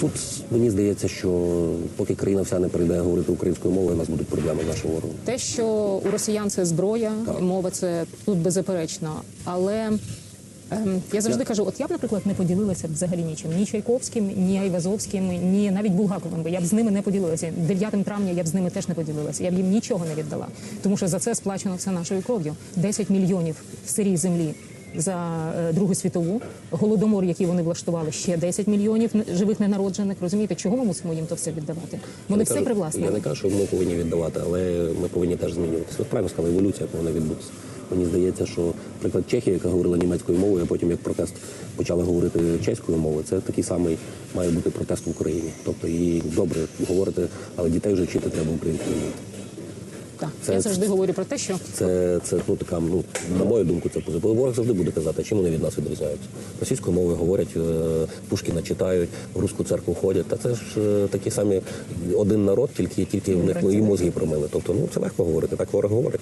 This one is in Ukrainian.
Тут мені здається, що поки країна вся не прийде говорити українською мовою, у нас будуть проблеми з нашим ворогом. Те, що у росіян це зброя, Так. мова це тут беззаперечно. Але ем, я завжди кажу: от я б, наприклад, не поділилася взагалі нічим. Ні Чайковським, ні Айвазовським, ні навіть Булгаковим. Бо я б з ними не поділилася. 9 травня я б з ними теж не поділилася. Я б їм нічого не віддала. Тому що за це сплачено все нашою кров'ю. 10 мільйонів в сирій землі. За е, Другу світову голодомор, який вони влаштували, ще 10 мільйонів живих ненароджених. Розумієте, чого ми мусимо їм то все віддавати? Вони Я все кажу- привласнили. Я не кажу, що ми повинні віддавати, але ми повинні теж змінюватися. Ви правильно сказали, еволюція повинна відбутися. Мені здається, що приклад Чехії, яка говорила німецькою мовою, а потім як протест почали говорити чеською мовою, це такий самий має бути протест в Україні. Тобто її добре говорити, але дітей вже вчити треба українською мовою. Так, Це- я завжди говорю про те, що Це, це ну така, ну на мою думку, це позитив. Ворог завжди буде казати, чим вони від нас відрізняються. Російською мовою говорять, е, Пушкіна читають, в руську церкву ходять. Та це ж е, такі самі один народ, тільки тільки в них і мозги промили. Тобто, ну це легко говорити, так ворог говорить.